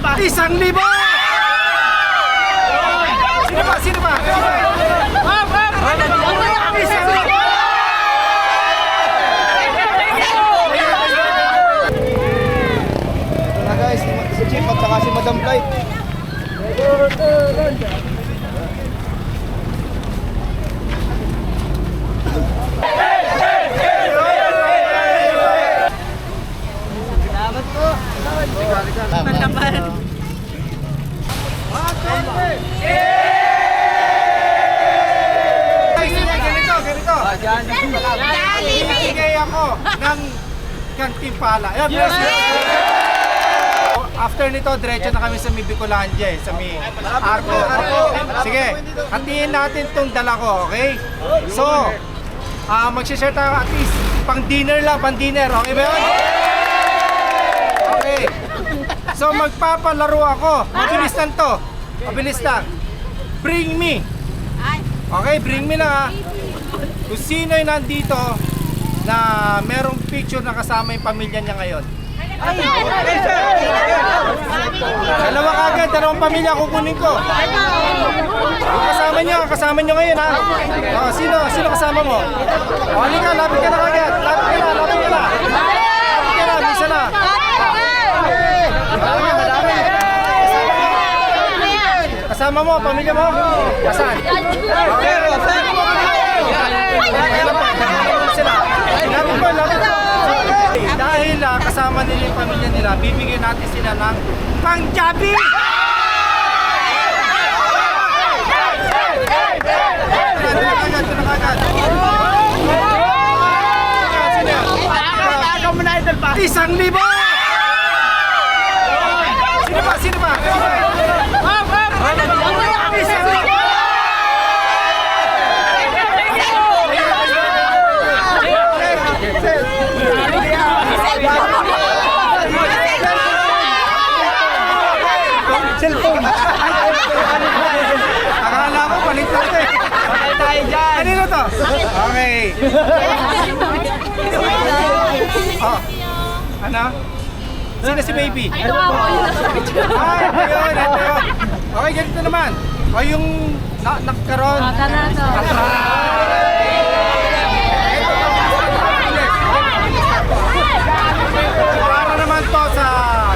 pa. Isang libo! Sino ba? Sino ba? Sino ba? Isang libo! Ito na guys, si Chief at saka si Madam Blight. Sige, ganito, ganito. Bibigay ako ng kantimpala. Ayan, bless you. After nito, diretso na kami sa may Bicolandia eh, sa may Arco. Sige, hatiin natin tong dala ko, okay? So, ah mag-share tayo at least pang dinner lang, pang dinner. Okay ba yun? Okay. So, magpapalaro ako. Mabilis lang to. Mabilis lang. Bring me. Okay, bring me lang ha. Kung sino yung nandito na merong picture na kasama yung pamilya niya ngayon. Dalawa kagad, dalawang pamilya kukunin ko. Yung kasama niyo, kasama niyo ngayon ha. Oh, sino, sino kasama mo? O, halika, lapit ka na kagad. Lapit ka na. Lapit ka na, bisa na. Madami, madami. Kasama mo, pamilya mo? Asan? Sila. Lapit mo, lapit. Dahil ah, kasama nila yung pamilya nila, bibigyan natin sila ng pangjabi! Ito na kagad, ito na kagad. Sino yan? Tagaw mo na idol pa. Isang libo! Sino ba? Sino ba? Sino ba? Isang libo! Cellphone. Akala ko paligtad eh. Patay tayo dyan. Kanino to? Okay. Oh. Ano? Sino si baby? Ito yun, ito yun. Okay, ganito naman. O yung na nagkaroon. Para naman to sa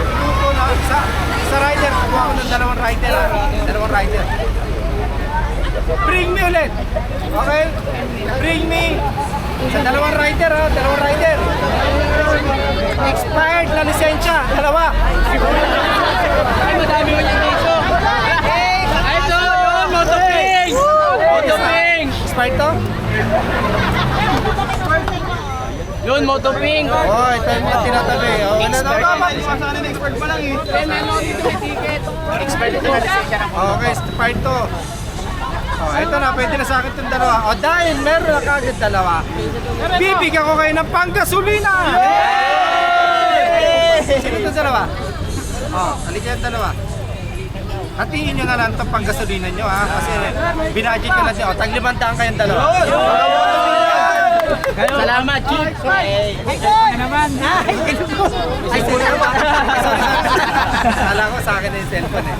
grupo na sa sa rider. Kuha ko ng dalawang rider. ah. Dalawang rider. Bring me ulit. Okay? Bring me sa dalawang rider ha. Dalawang rider. Expired na lisensya. Dalawa. Madami mo yung dito. Ay, ito, yun, motoping. Motoping. Expired to? Yun, motoping. Oh, ito yung mga tinatabi. Oh, ano na tama? expert pa lang eh. Expert ito na lisensya ng Okay, expired to. Oh, ito na, pwede na sa akin itong dalawa. O dahil meron na kagad dalawa, bibigyan ko kayo ng panggasolina! Sino itong dalawa? Oh, halika yung dalawa. Hatiin nyo na lang itong panggasolina nyo ha, kasi binadget ko na siya. O, taglimandaan kayong dalawa. Salamat, Chief. Ay, naman. Ay, puro ba? Kala ko sa akin na yung cellphone eh.